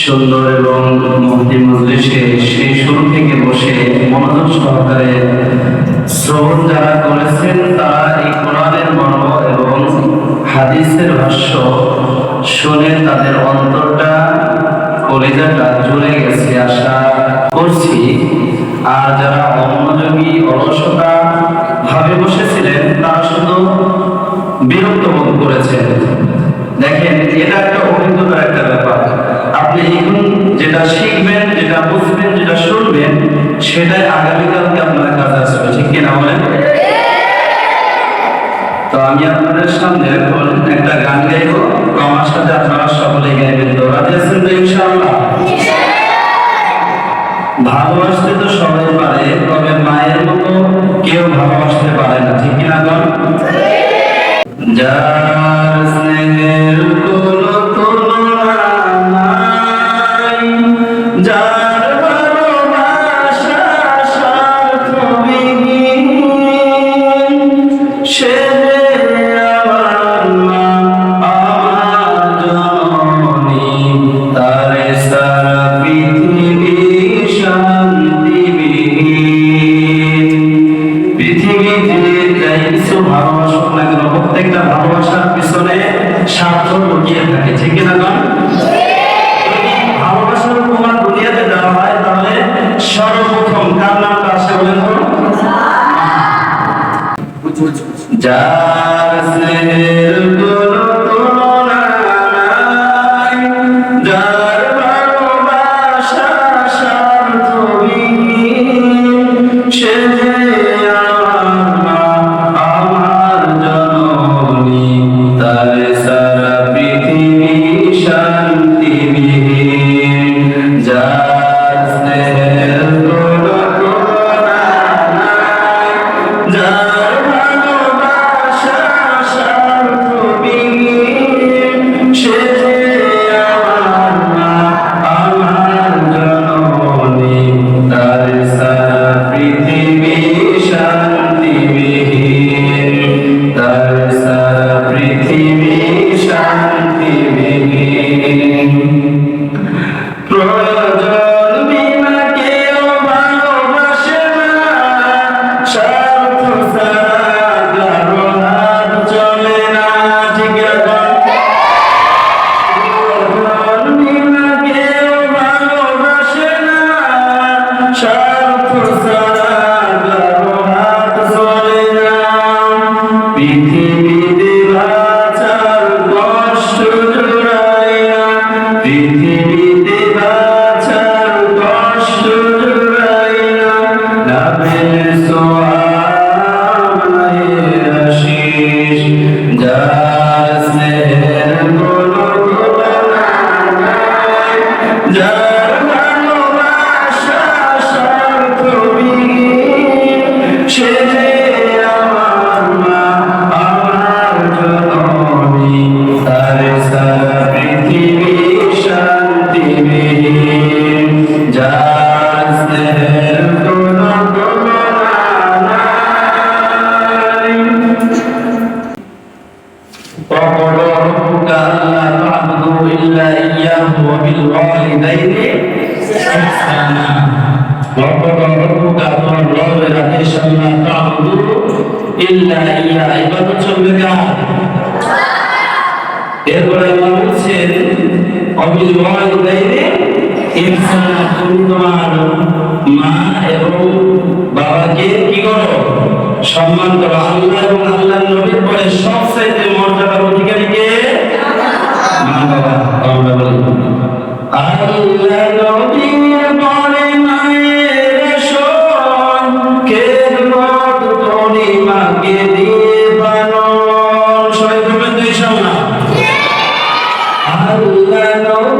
সুন্দর এবং মুক্তি মজলিসে সেই শুরু থেকে বসে মনোযোগ সহকারে শ্রবণ যারা করেছেন, তারা এই কোরআনের মর্ম এবং হাদিসের ভাষ্য শুনে তাদের অন্তরটা কলিজাটা জ্বলে গেছে, আশা করছি। আর যারা অমনোযোগী অলসতা ভাবে বসেছিলেন, তারা শুধু বিরক্ত বোধ করেছেন। দেখেন, এটা একটা অভিজ্ঞতার একটা ব্যাপার। আপনি এখন যেটা শিখবেন, যেটা বুঝবেন, যেটা শুনবেন, সেটাই আগামীকালকে আপনার কাছে আসবে। ঠিক কিনা বলেন? তো আমি আপনাদের সামনে একটা গান গাইব। আমার সাথে আপনারা সকলে গাইবেন। তো রাজি আছেন তো ইনশাআল্লাহ। ভালোবাসতে তো সবাই পারে, তবে মায়ের মতো কেউ ভালোবাসতে পারে না। ঠিক কিনা যার স্নেহের স্বার্থ লুকিয়ে থাকে ঠিক না নয় ভালোবাসার উপমা দুনিয়াতে দেওয়া হয় তাহলে সর্বপ্রথম কার নামটা আসে বলেন তো যার স্নেহের যার স্বার্থ تعبدوا إلا إياه وبالوالدين আল্লাহ বলছেন অবিল ওয়ালিদাইনে ইহসানা তুমি তোমার মা এবং বাবাকে কি করো? সম্মান করো আল্লাহ এবং আল্লাহ